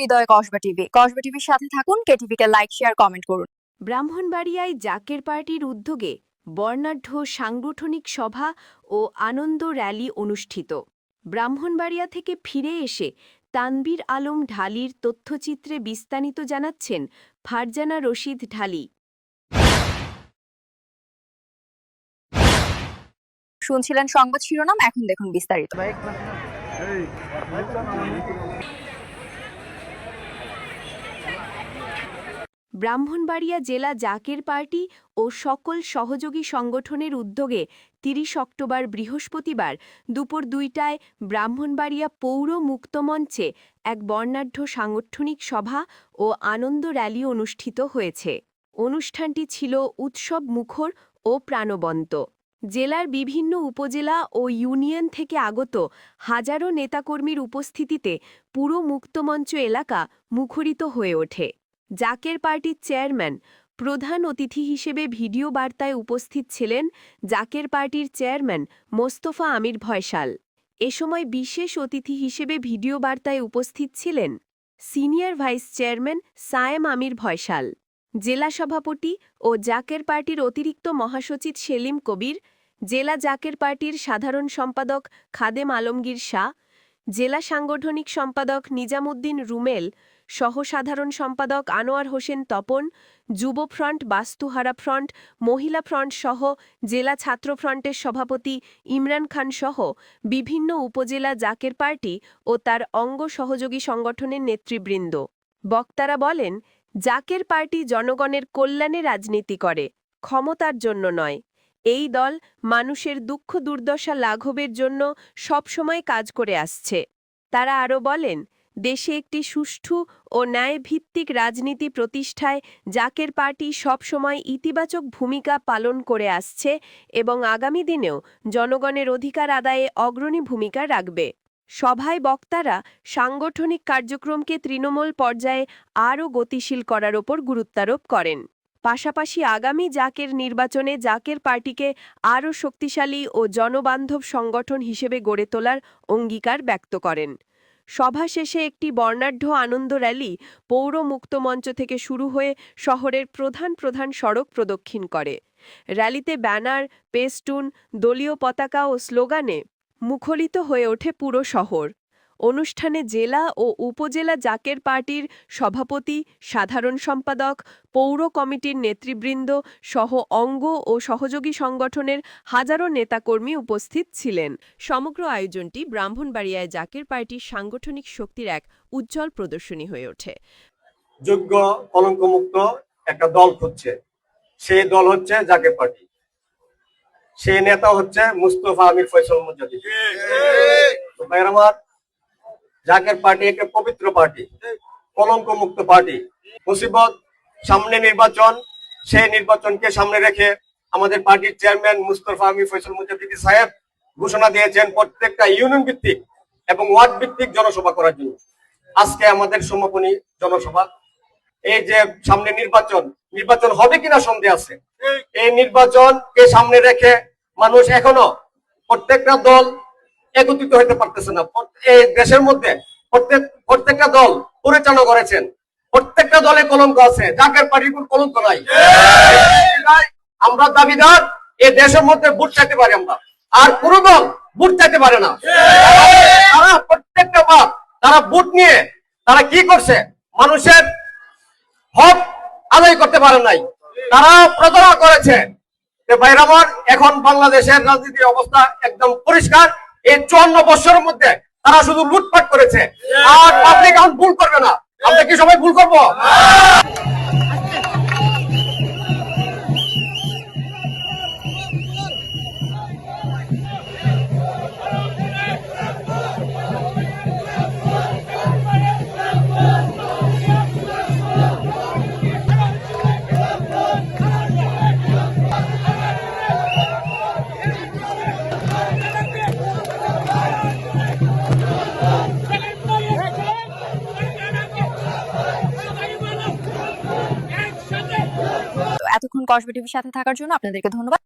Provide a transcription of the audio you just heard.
হৃদয় Kasba TV Kasba টিভির সাথে থাকুন কেটিভি কে লাইক শেয়ার কমেন্ট করুন ব্রাহ্মণবাড়িয়ায় জাকের পার্টির উদ্যোগে বর্ণাঢ্য সাংগঠনিক সভা ও আনন্দ র্যালি অনুষ্ঠিত ব্রাহ্মণবাড়িয়া থেকে ফিরে এসে তানবীর আলম ঢালির তথ্যচিত্রে বিস্তারিত জানাচ্ছেন ফারজানা রশিদ ঢালি শুনছিলেন সংবাদ শিরোনাম এখন দেখুন বিস্তারিত ব্রাহ্মণবাড়িয়া জেলা জাকের পার্টি ও সকল সহযোগী সংগঠনের উদ্যোগে তিরিশ অক্টোবর বৃহস্পতিবার দুপুর দুইটায় ব্রাহ্মণবাড়িয়া পৌর মুক্তমঞ্চে এক বর্ণাঢ্য সাংগঠনিক সভা ও আনন্দ র্যালি অনুষ্ঠিত হয়েছে। অনুষ্ঠানটি ছিল উৎসব মুখর ও প্রাণবন্ত। জেলার বিভিন্ন উপজেলা ও ইউনিয়ন থেকে আগত হাজারো নেতাকর্মীর উপস্থিতিতে পুরো মুক্তমঞ্চ এলাকা মুখরিত হয়ে ওঠে। জাকের পার্টির চেয়ারম্যান, প্রধান অতিথি হিসেবে ভিডিও বার্তায় উপস্থিত ছিলেন জাকের পার্টির চেয়ারম্যান মোস্তফা আমির ভয়সাল এ সময় বিশেষ অতিথি হিসেবে ভিডিও বার্তায় উপস্থিত ছিলেন senior vice chairman Sayem Amir Faisal জেলা সভাপতি ও জাকের পার্টির অতিরিক্ত মহাসচিব সেলিম কবির, জেলা জাকের পার্টির সাধারণ সম্পাদক খাদেম আলমগীর শাহ, জেলা সাংগঠনিক সম্পাদক নিজামুদ্দিন রুমেল সহ সাধারণ সম্পাদক আনোয়ার হোসেন তপন, যুব ফ্রন্ট বাস্তুহারা ফ্রন্ট, মহিলা ফ্রন্ট সহ জেলা ছাত্র ফ্রন্টের সভাপতি ইমরান খান সহ বিভিন্ন উপজেলা জাকের পার্টি ও তার অঙ্গ সহযোগী সংগঠনের নেতৃবৃন্দ। বক্তারা বলেন, জাকের পার্টি জনগণের কল্যাণে রাজনীতি করে, ক্ষমতার জন্য নয়। এই দল মানুষের দুঃখ দুর্দশা লাঘবের জন্য সবসময় কাজ করে আসছে। তারা আরও বলেন দেশে একটি সুষ্ঠু ও ন্যায়ভিত্তিক রাজনীতি প্রতিষ্ঠায় জাকের পার্টি সবসময় ইতিবাচক ভূমিকা পালন করে আসছে এবং আগামী দিনেও জনগণের অধিকার আদায়ে অগ্রণী ভূমিকা রাখবে। সভায় বক্তারা সাংগঠনিক কার্যক্রমকে তৃণমূল পর্যায়ে আরও গতিশীল করার ওপর গুরুত্বারোপ করেন। পাশাপাশি আগামী জাকের নির্বাচনে জাকের পার্টিকে আরও শক্তিশালী ও জনবান্ধব সংগঠন হিসেবে গড়ে তোলার অঙ্গীকার ব্যক্ত করেন। সভা শেষে একটি বর্ণাঢ্য আনন্দ র্যালি পৌর মুক্তমঞ্চ থেকে শুরু হয়ে শহরের প্রধান প্রধান সড়ক প্রদক্ষিণ করে। র্যালিতে ব্যানার, পেস্টুন, দলীয় পতাকা ও স্লোগানে মুখলিত হয়ে ওঠে পুরো শহর। অনুষ্ঠানে জেলা ও উপজেলা জাকের পার্টির সভাপতি, সাধারণ সম্পাদক, পৌর কমিটির নেতৃবৃন্দ সহ অঙ্গ ও সহযোগী সংগঠনের হাজারো নেতাকর্মী উপস্থিত ছিলেন। সমগ্র আয়োজনটি ব্রাহ্মণবাড়িয়ায় জাকের পার্টির সাংগঠনিক শক্তির এক উজ্জ্বল প্রদর্শনী হয়ে ওঠে। যোগ্য কলঙ্কমুক্ত একটা দল খুঁজছে। সেই দল হচ্ছে জাকের পার্টি। সেই নেতা হচ্ছে মুস্তফা আমির তো ভাইয়ের আমার জাকের পার্টি একটা পবিত্র পার্টি কলঙ্ক মুক্ত পার্টি। মুসিবত, সামনে নির্বাচন, সেই নির্বাচনকে সামনে রেখে আমাদের পার্টির চেয়ারম্যান মুস্তফা আমির ফয়সল মুজাহিদি সাহেব ঘোষণা দিয়েছেন প্রত্যেকটা ইউনিয়ন ভিত্তিক এবং ওয়ার্ড ভিত্তিক জনসভা করার জন্য। আজকে আমাদের সমাপনী জনসভা। এই যে সামনে নির্বাচন নির্বাচন হবে কিনা সন্দেহ আছে? এই নির্বাচনকে সামনে রেখে মানুষ এখনও প্রত্যেকটা দল একত্রিত হইতে পারতেছে না। এই দেশের মধ্যে প্রত্যেক প্রত্যেকটা দল পরিচালনা করেছেন। প্রত্যেকটা দলে কলঙ্ক আছে। জাকের পার্টির কোন কলঙ্ক নাই। আমরা দাবিদার এই দেশের মধ্যে ভোট চাইতে পারি আমরা। আর কোন দল ভোট চাইতে পারে না। তারা প্রত্যেকটা বার তারা ভোট নিয়ে তারা কি করছে? মানুষের হক আদায় করতে পারে নাই। তারা প্রতারণা করেছে। যে ভাইরা এখন বাংলাদেশের রাজনীতির অবস্থা একদম পরিষ্কার। এই চুয়ান্ন বছরের মধ্যে তারা শুধু লুটপাট করেছে। আর পাবলিক এখন ভুল করবে না। আমরা কি সবাই ভুল করব? কসবা টিভির সাথে থাকার জন্য আপনাদেরকে ধন্যবাদ।